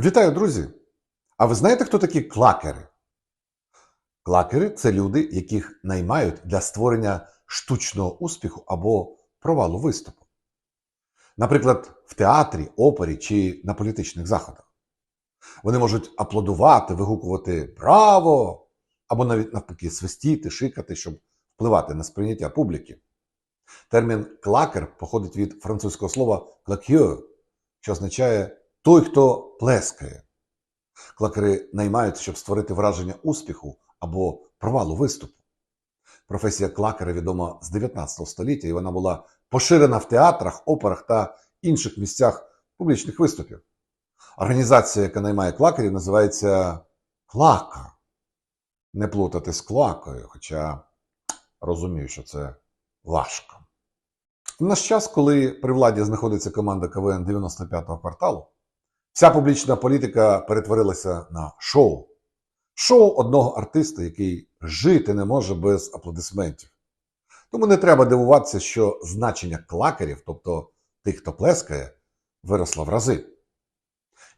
Вітаю, друзі! А ви знаєте, хто такі клакери? Клакери це люди, яких наймають для створення штучного успіху або провалу виступу. Наприклад, в театрі, опері чи на політичних заходах. Вони можуть аплодувати, вигукувати Браво! або навіть навпаки свистіти, шикати, щоб впливати на сприйняття публіки. Термін клакер походить від французького слова claqueur, що означає той, хто плескає. Клакери наймають, щоб створити враження успіху або провалу виступу. Професія клакера відома з 19 століття, і вона була поширена в театрах, операх та інших місцях публічних виступів. Організація, яка наймає клакерів, називається клака. Не плутати з клакою, хоча розумію, що це важко. В наш час, коли при владі знаходиться команда КВН 95-го кварталу, вся публічна політика перетворилася на шоу. Шоу одного артиста, який жити не може без аплодисментів. Тому не треба дивуватися, що значення клакерів, тобто тих, хто плескає, виросло в рази.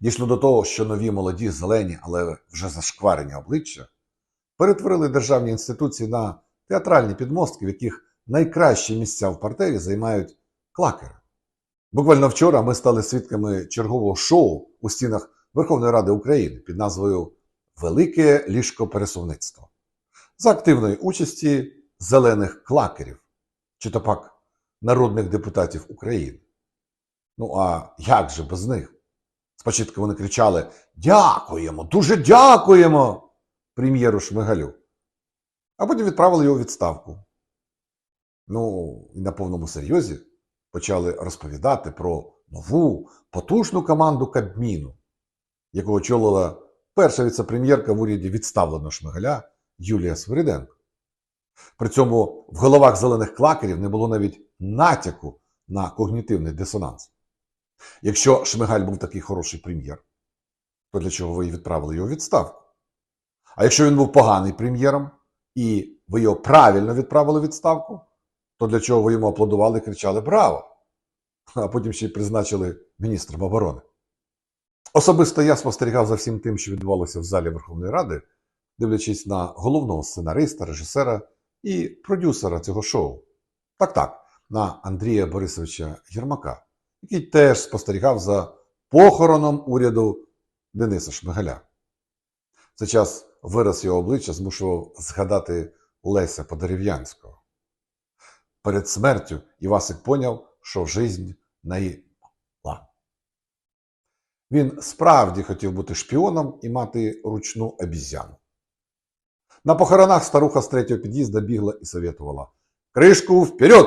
Дійшло до того, що нові молоді, зелені, але вже зашкварені обличчя перетворили державні інституції на театральні підмостки, в яких найкращі місця в партері займають клакери. Буквально вчора ми стали свідками чергового шоу у стінах Верховної Ради України під назвою Велике ліжкопересувництво за активної участі зелених клакерів, чи то пак народних депутатів України. Ну а як же без них? Спочатку вони кричали Дякуємо, дуже дякуємо прем'єру Шмигалю, а потім відправили його у відставку. Ну, і на повному серйозі почали розповідати про нову потужну команду Кабміну, яку очолила перша віцепрем'єрка в уряді відставленого Шмигаля Юлія Свириденко. При цьому в головах зелених клакерів не було навіть натяку на когнітивний дисонанс. Якщо Шмигаль був такий хороший прем'єр, то для чого ви відправили його відставку? А якщо він був поганий прем'єром, і ви його правильно відправили відставку, то для чого ви йому аплодували і кричали Браво! А потім ще й призначили міністром оборони. Особисто я спостерігав за всім тим, що відбувалося в залі Верховної Ради, дивлячись на головного сценариста, режисера і продюсера цього шоу. Так так, на Андрія Борисовича Єрмака, який теж спостерігав за похороном уряду Дениса Шмигаля. В цей час вираз його обличчя змушував згадати Леся Подерев'янського. Перед смертю Івасик поняв, що жизнь наїла. Він справді хотів бути шпіоном і мати ручну обізяну. На похоронах старуха з третього під'їзда бігла і советувала Кришку вперед!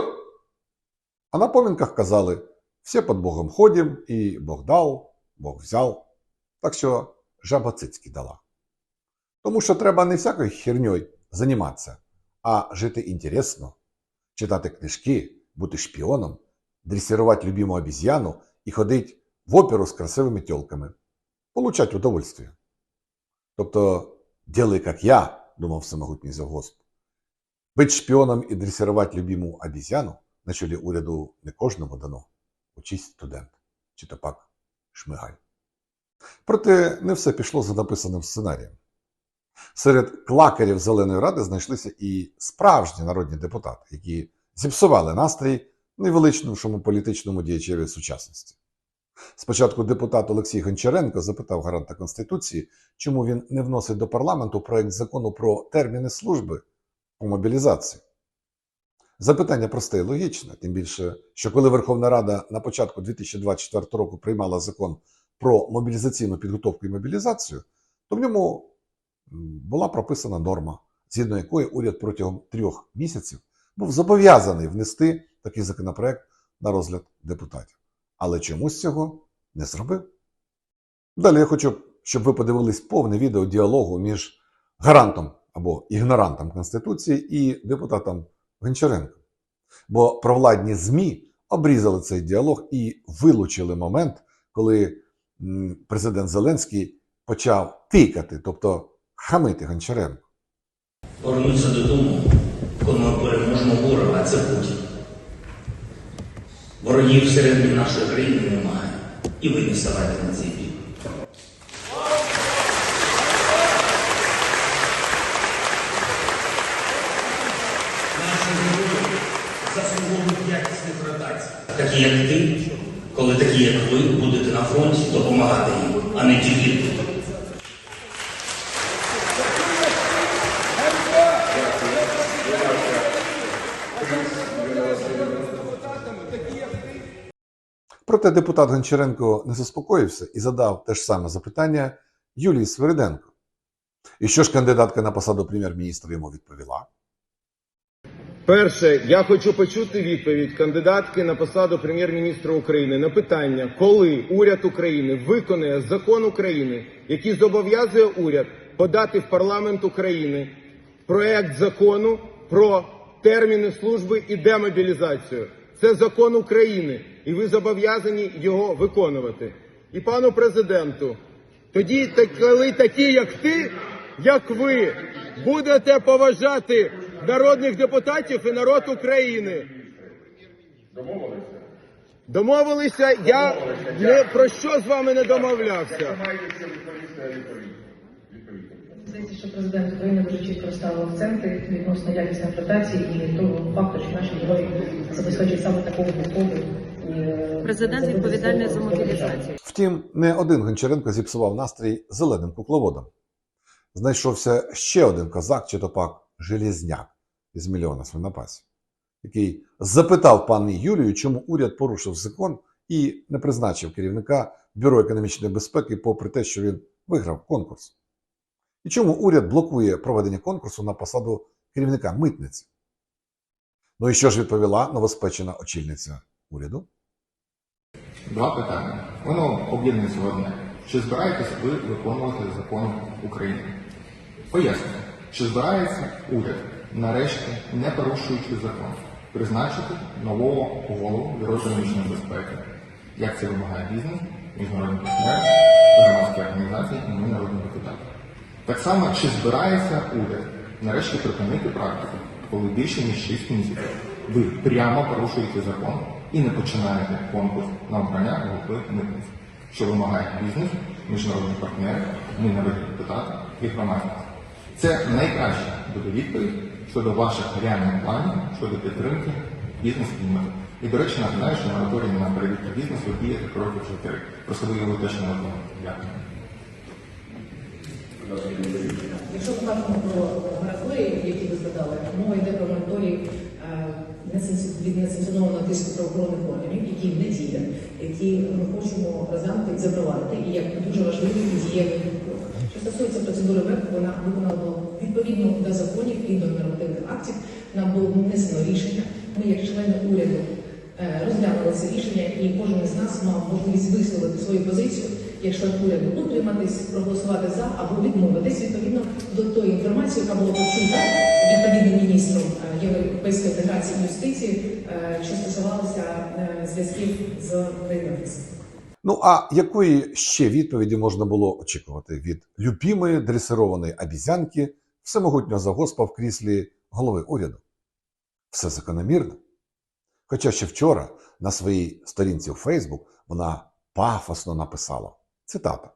А на помінках казали всі під Богом ходім, і Бог дав, Бог взяв. Так що жаба цицьки дала. Тому що треба не всякою херньою займатися, а жити інтересно, читати книжки, бути шпіоном, дресірувати любиму обіз'яну і ходити в оперу з красивими тілками, получать удовольствие. Тобто, делай, як я, думав всемогутній завгосп. Бить шпіоном і дресірувати любиму обіз'яну на чолі уряду не кожному дано. Учись студент, чи то пак шмигаль. Проте не все пішло за написаним сценарієм. Серед клакерів Зеленої Ради знайшлися і справжні народні депутати, які зіпсували настрій найвеличнішому політичному діячеві сучасності. Спочатку депутат Олексій Гончаренко запитав гаранта Конституції, чому він не вносить до парламенту проект закону про терміни служби по мобілізації. Запитання просте і логічне, тим більше, що коли Верховна Рада на початку 2024 року приймала закон про мобілізаційну підготовку і мобілізацію, то в ньому була прописана норма, згідно якої уряд протягом трьох місяців був зобов'язаний внести такий законопроект на розгляд депутатів. Але чомусь цього не зробив. Далі я хочу, щоб ви подивились повне відео діалогу між гарантом або ігнорантом Конституції і депутатом Гончаренко. Бо провладні ЗМІ обрізали цей діалог і вилучили момент, коли президент Зеленський почав тикати, тобто хамити Гончаренко. Повернутися додому, коли ми переможемо ворога, це Путін. Ворогів всередині нашої країни немає. І ви не ставайте на цей бік. Наші гроші заслуговують якісних родацій. Такі, як ти, коли такі, як ви, будете на фронті, допомагати їм, а не тільки. Проте депутат Гончаренко не заспокоївся і задав те ж саме запитання Юлії Свириденко. І що ж кандидатка на посаду прем'єр-міністра йому відповіла? Перше, я хочу почути відповідь кандидатки на посаду прем'єр-міністра України на питання, коли уряд України виконує закон України, який зобов'язує уряд подати в парламент України проект закону про терміни служби і демобілізацію. Це закон України, і ви зобов'язані його виконувати. І пану президенту, тоді, коли такі, як ти, як ви, будете поважати народних депутатів і народ України. Домовилися? Домовилися. Я не про що з вами не домовлявся. Здається, що президент України дуже чітко розставив акценти відносно якісної інтерпретації і того факту, що наші герої забезпечують саме такого військову. Президент відповідальний за мобілізацію. Втім, не один Гончаренко зіпсував настрій зеленим кукловодом. Знайшовся ще один козак, чи то пак Железняк із мільйона свинопасів, який запитав пані Юлію, чому уряд порушив закон і не призначив керівника Бюро економічної безпеки, попри те, що він виграв конкурс. І чому уряд блокує проведення конкурсу на посаду керівника митниці? Ну і що ж відповіла новоспечена очільниця уряду? Два питання. Воно об'єднується в одне. Чи збираєтесь ви виконувати закон України? Пояснюю, чи збирається уряд, нарешті, не порушуючи закон, призначити нового голову Бюро економічної безпеки, як це вимагає бізнес, міжнародні партнери, громадські організації і ми народні депутати. Так само, чи збирається уряд нарешті припинити практику, коли більше ніж 6 місяців ви прямо порушуєте закон і не починаєте конкурс на обрання голови митниці, що вимагає бізнес, міжнародні партнери, ми народні депутати і громадськість. Це найкраща буде відповідь щодо ваших реальних планів щодо підтримки бізнес-клімату. І, до речі, нагадаю, що мораторій на перевірку бізнесу діє так років вже три. Просто ви його теж не виконуєте. Дякую. Якщо ми про мораторії, які ви згадали, мова йде про мораторій е, від несанкціонованого тиску правоохоронних органів, які не діє, які ми хочемо розглянути і запровадити, і як дуже важливий дієвий крок. Що стосується процедури ВЕП, вона виконана була відповідно до законів і до нормативних актів. Нам було внесено рішення. Ми, як члени уряду, е, розглянули це рішення, і кожен із нас мав можливість висловити свою позицію, якщо уряду утриматись, проголосувати за або відмовитись відповідно до тої інформації, яка була почута відповідним міністром е, європейської інтеграції юстиції, е, що стосувалося е, зв'язків з країною. Ну а якої ще відповіді можна було очікувати від любімої дресированої обізянки всемогутнього загоспа в кріслі голови уряду? Все закономірно. Хоча ще вчора на своїй сторінці у Фейсбук вона пафосно написала цитата: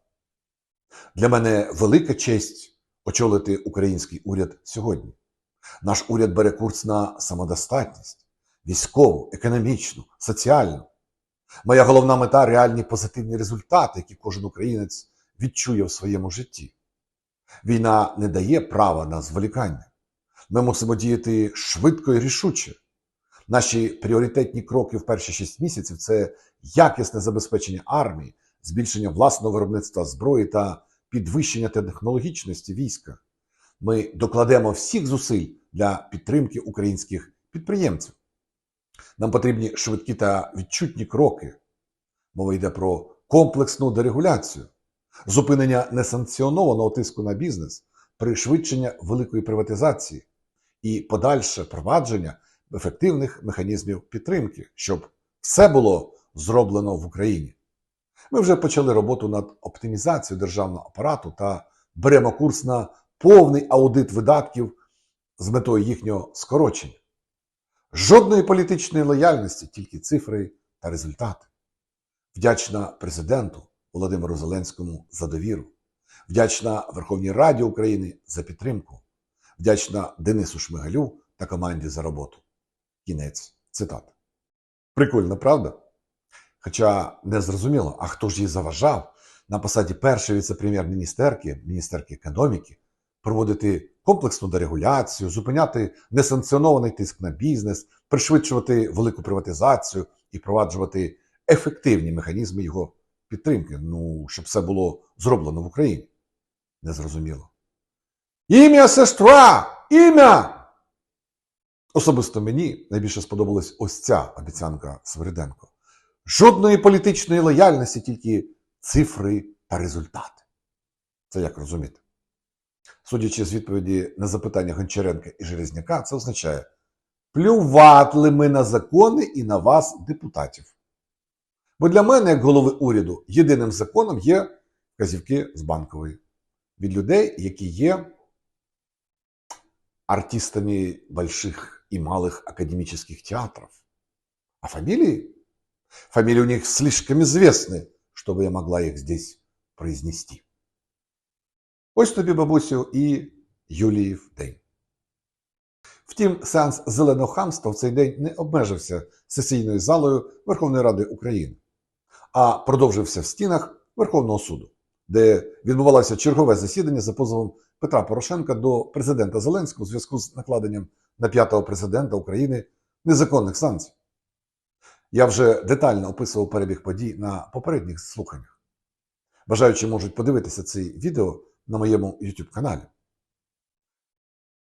Для мене велика честь очолити український уряд сьогодні. Наш уряд бере курс на самодостатність військову, економічну, соціальну. Моя головна мета реальні позитивні результати, які кожен українець відчує в своєму житті. Війна не дає права на зволікання. Ми мусимо діяти швидко і рішуче. Наші пріоритетні кроки в перші шість місяців це якісне забезпечення армії, збільшення власного виробництва зброї та підвищення технологічності війська. Ми докладемо всіх зусиль для підтримки українських підприємців. Нам потрібні швидкі та відчутні кроки. Мова йде про комплексну дерегуляцію, зупинення несанкціонованого тиску на бізнес, пришвидшення великої приватизації і подальше впровадження ефективних механізмів підтримки, щоб все було зроблено в Україні. Ми вже почали роботу над оптимізацією державного апарату та беремо курс на повний аудит видатків з метою їхнього скорочення. Жодної політичної лояльності, тільки цифри та результати. Вдячна президенту Володимиру Зеленському за довіру. Вдячна Верховній Раді України за підтримку. Вдячна Денису Шмигалю та команді за роботу. Кінець цитати. Прикольно, правда? Хоча не зрозуміло, а хто ж їй заважав на посаді першої віце-прем'єр-міністерки, міністерки економіки, проводити комплексну дерегуляцію, зупиняти несанкціонований тиск на бізнес, пришвидшувати велику приватизацію і впроваджувати ефективні механізми його підтримки, ну, щоб все було зроблено в Україні. Незрозуміло. Ім'я сестра! Ім'я! Особисто мені найбільше сподобалась ось ця обіцянка Свириденко. Жодної політичної лояльності, тільки цифри та результати. Це як розуміти? Судячи з відповіді на запитання Гончаренка і Железняка, це означає плюватли ми на закони і на вас, депутатів. Бо для мене, як голови уряду, єдиним законом є вказівки з банкової від людей, які є артистами больших и малых академических театров. А фамилии? Фамилии у них слишком известны, чтобы я могла их здесь произнести. Тобі, бабусю, і Юліїв день. Втім, сеанс зеленого хамства в цей день не обмежився сесійною залою Верховної Ради України, а продовжився в стінах Верховного суду, де відбувалося чергове засідання за позовом Петра Порошенка до президента Зеленського у зв'язку з накладенням на п'ятого президента України незаконних санкцій. Я вже детально описував перебіг подій на попередніх слуханнях. Бажаючі можуть подивитися це відео на моєму YouTube каналі.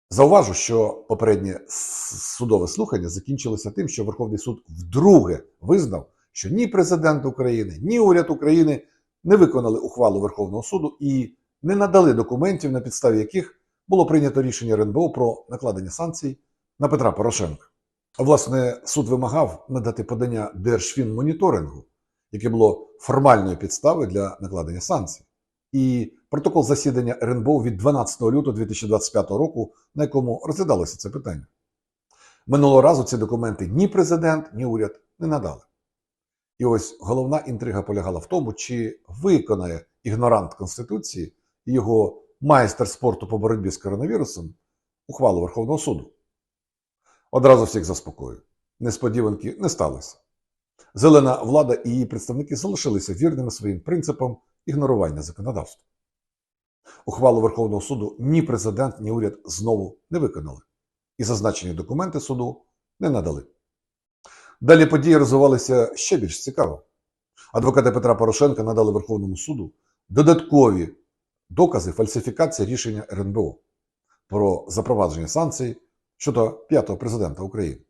Зауважу, що попереднє судове слухання закінчилося тим, що Верховний суд вдруге визнав, що ні президент України, ні уряд України не виконали ухвалу Верховного суду і не надали документів, на підставі яких було прийнято рішення РНБО про накладення санкцій на Петра Порошенка. Власне, суд вимагав надати подання Держфінмоніторингу, яке було формальною підставою для накладення санкцій, і протокол засідання РНБО від 12 лютого 2025 року, на якому розглядалося це питання. Минулого разу ці документи ні президент, ні уряд не надали. І ось головна інтрига полягала в тому, чи виконає ігнорант Конституції і його майстер спорту по боротьбі з коронавірусом ухвалу Верховного суду. Одразу всіх заспокою. Несподіванки не сталося. Зелена влада і її представники залишилися вірними своїм принципам ігнорування законодавства. Ухвалу Верховного суду ні президент, ні уряд знову не виконали, і зазначені документи суду не надали. Далі події розвивалися ще більш цікаво. Адвокати Петра Порошенка надали Верховному суду додаткові докази фальсифікації рішення РНБО про запровадження санкцій щодо п'ятого президента України.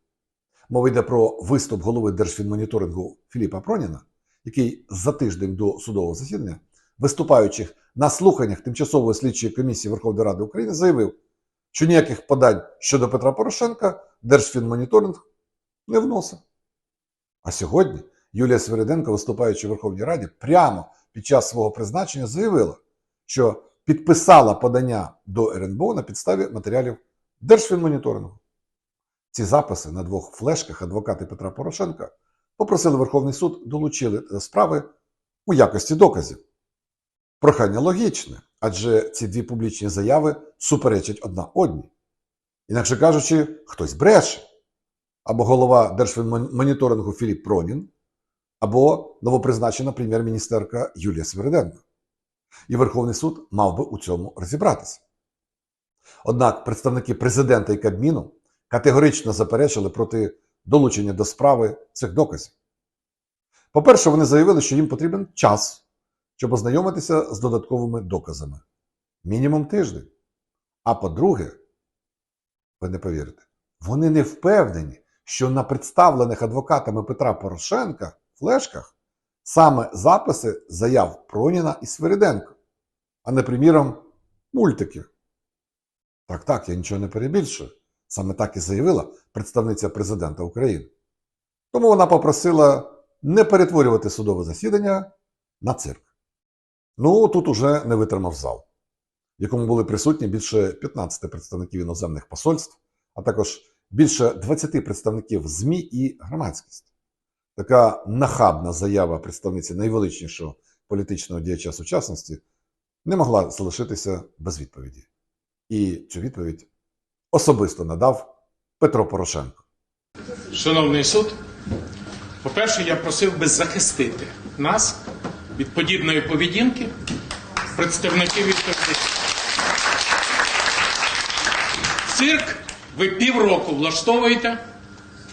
Мова йде про виступ голови Держфінмоніторингу Філіпа Проніна, який за тиждень до судового засідання, виступаючих на слуханнях Тимчасової слідчої комісії Верховної Ради України, заявив, що ніяких подань щодо Петра Порошенка Держфінмоніторинг не вносив. А сьогодні Юлія Свириденко, виступаючи в Верховній Раді, прямо під час свого призначення заявила, що підписала подання до РНБО на підставі матеріалів Держфінмоніторингу. Ці записи на двох флешках адвокати Петра Порошенка попросили Верховний суд долучили до справи у якості доказів. Прохання логічне, адже ці дві публічні заяви суперечать одна одній. Інакше кажучи, хтось бреше. Або голова Держфінмоніторингу Філіп Пронін, або новопризначена прем'єр-міністерка Юлія Свириденко. І Верховний суд мав би у цьому розібратися. Однак представники президента і Кабміну категорично заперечили проти долучення до справи цих доказів. По-перше, вони заявили, що їм потрібен час, щоб ознайомитися з додатковими доказами. Мінімум тиждень. А по-друге, ви не повірите, вони не впевнені, що на представлених адвокатами Петра Порошенка флешках саме записи заяв Проніна і Свириденко, а не, приміром, мультики. Так, так, я нічого не перебільшую. Саме так і заявила представниця президента України. Тому вона попросила не перетворювати судове засідання на цирк. Ну, тут уже не витримав зал, в якому були присутні більше 15 представників іноземних посольств, а також більше 20 представників ЗМІ і громадськості. Така нахабна заява представниці найвеличнішого політичного діяча сучасності не могла залишитися без відповіді. І цю відповідь особисто надав Петро Порошенко. Шановний суд, По-перше, я просив би захистити нас від подібної поведінки представників відповідачів. Цирк ви півроку влаштовуєте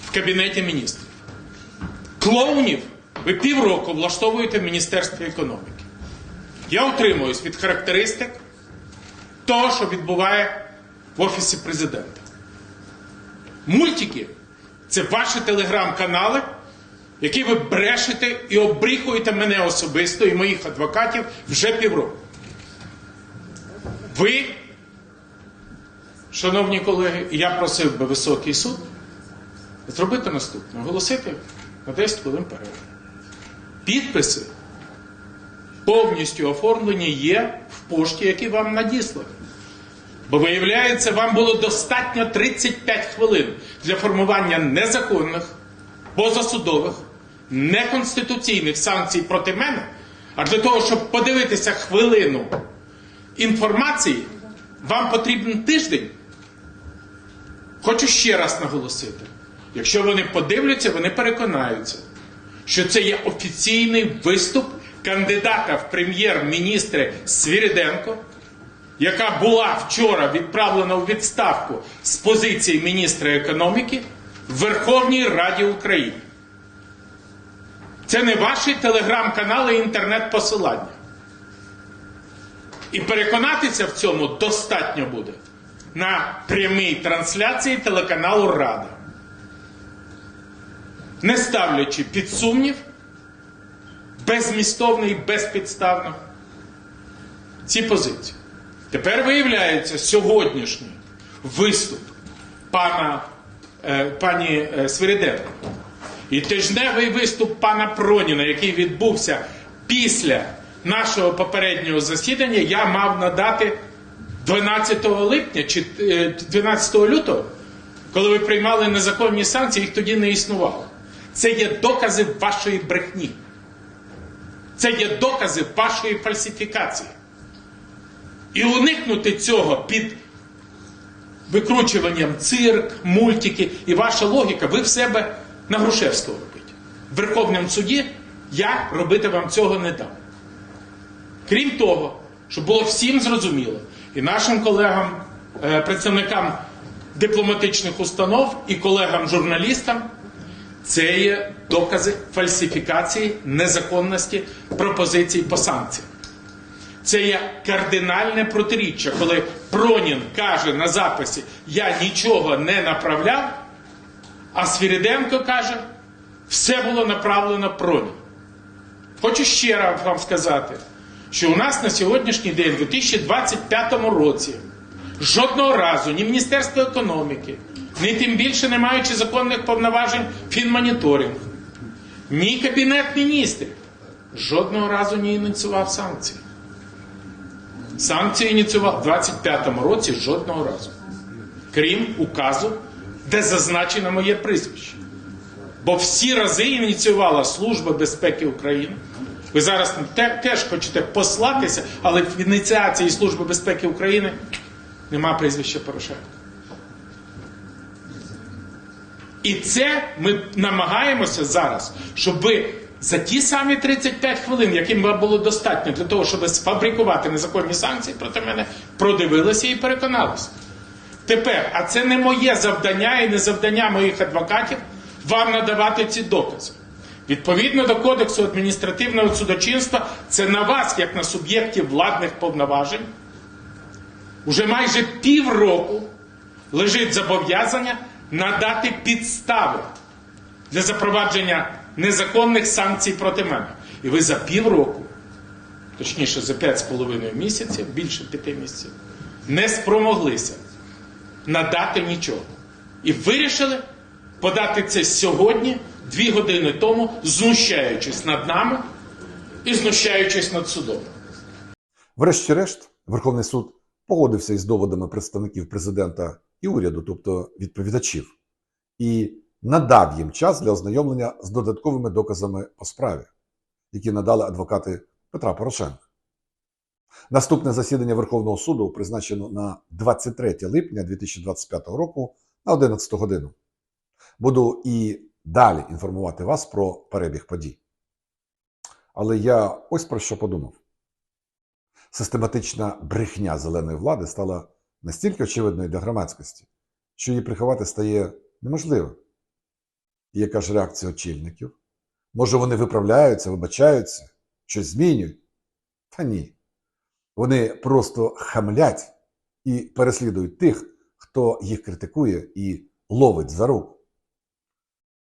в Кабінеті міністрів. Клоунів ви півроку влаштовуєте в Міністерстві економіки. Я утримуюсь від характеристик того, що відбуває в Офісі президента. Мультики це ваші телеграм-канали, які ви брешете і обріхуєте мене особисто і моїх адвокатів вже півроку. Ви, шановні колеги, я просив би високий суд зробити наступне: оголосити на 10 хвилин перерву. Підписи повністю оформлені є пошті, які вам надіслані. Бо виявляється, вам було достатньо 35 хвилин для формування незаконних, позасудових, неконституційних санкцій проти мене. А для того, щоб подивитися хвилину інформації, вам потрібен тиждень. Хочу ще раз наголосити: якщо вони подивляться, вони переконаються, що це є офіційний виступ кандидата в прем'єр-міністри Свіріденко, яка була вчора відправлена у відставку з позиції міністра економіки в Верховній Раді України. Це не ваші телеграм-канали і інтернет-посилання. І переконатися в цьому достатньо буде на прямій трансляції телеканалу Рада. Не ставлячи під сумнів, безмістовно і безпідставно ці позиції. Тепер виявляється сьогоднішній виступ пана, е, пані е, Свириденко і тижневий виступ пана Проніна, який відбувся після нашого попереднього засідання, я мав надати 12 липня чи е, 12 лютого, коли ви приймали незаконні санкції, їх тоді не існувало. Це є докази вашої брехні. Це є докази вашої фальсифікації. І уникнути цього під викручуванням цирк, мультики і ваша логіка, ви в себе на Грушевського робите. В Верховному суді я робити вам цього не дам. Крім того, щоб було всім зрозуміло, і нашим колегам, е, представникам дипломатичних установ, і колегам-журналістам, це є докази фальсифікації незаконності пропозицій по санкціям. Це є кардинальне протиріччя, коли Пронін каже на записі: Я нічого не направляв, а Свіриденко каже, все було направлено Пронін. Хочу ще раз вам сказати, що у нас на сьогоднішній день, у 2025 році, жодного разу ні Міністерство економіки, ні тим більше не маючи законних повноважень фінмоніторинг, ні Кабінет міністрів жодного разу не ініціював санкції. Санкції ініціював у 25-му році жодного разу. Крім указу, де зазначено моє прізвище. Бо всі рази ініціювала Служба безпеки України. Ви зараз теж хочете послатися, але в ініціації Служби безпеки України нема прізвища Порошенка. І це ми намагаємося зараз, щоб за ті самі 35 хвилин, яким вам було достатньо для того, щоб сфабрикувати незаконні санкції проти мене, продивилися і переконалися. Тепер, а це не моє завдання і не завдання моїх адвокатів вам надавати ці докази. Відповідно до Кодексу адміністративного судочинства, це на вас, як на суб'єкті владних повноважень, уже майже півроку лежить зобов'язання надати підстави для запровадження незаконних санкцій проти мене. І ви за півроку, точніше за 5,5 місяців, більше 5 місяців, не спромоглися надати нічого. І вирішили подати це сьогодні, дві години тому, знущаючись над нами і знущаючись над судом. Врешті-решт, Верховний суд погодився із доводами представників президента і уряду, тобто відповідачів, і надав їм час для ознайомлення з додатковими доказами по справі, які надали адвокати Петра Порошенка. Наступне засідання Верховного суду призначено на 23 липня 2025 року на 11 годину. Буду і далі інформувати вас про перебіг подій. Але я ось про що подумав. Систематична брехня зеленої влади стала настільки очевидною для громадськості, що її приховати стає неможливо. І яка ж реакція очільників? Може, вони виправляються, вибачаються, щось змінюють? Та ні. Вони просто хамлять і переслідують тих, хто їх критикує і ловить за руку.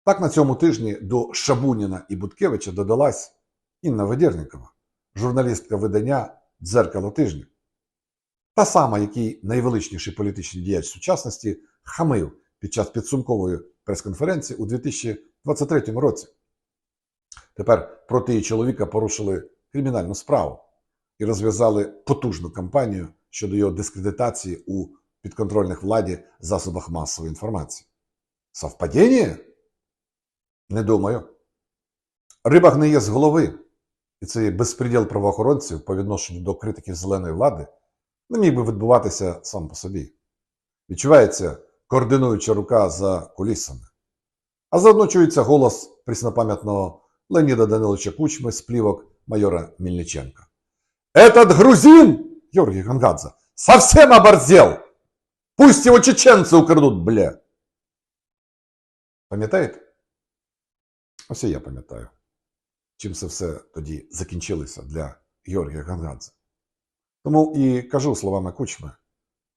Так на цьому тижні до Шабуніна і Буткевича додалась Інна Ведірникова, журналістка видання Дзеркало тижня. Та сама, який найвеличніший політичний діяч сучасності хамив під час підсумкової прес-конференції у 2023 році. Тепер проти її чоловіка порушили кримінальну справу і розв'язали потужну кампанію щодо його дискредитації у підконтрольних владі засобах масової інформації. Совпадіння? Не думаю. Риба гниє з голови, і цей безпреділ правоохоронців по відношенню до критиків зеленої влади не міг би відбуватися сам по собі. Відчувається координуюча рука за кулісами. А заодно чується голос преснопам'ятного Леоніда Даниловича Кучми з плівок майора Мельниченка. «Этот грузин, Георгий Гангадзе, совсем оборзел! Пусть его чеченцы украдут, бля!» Пам'ятаєте? Ось і я пам'ятаю, чим це все тоді закінчилося для Георгія Гангадзе. Тому і кажу словами Кучми: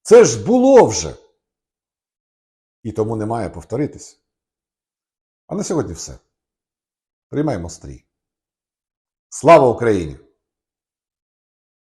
це ж було вже! І тому не має повторитись. А на сьогодні все. Приймаємо стрій. Слава Україні!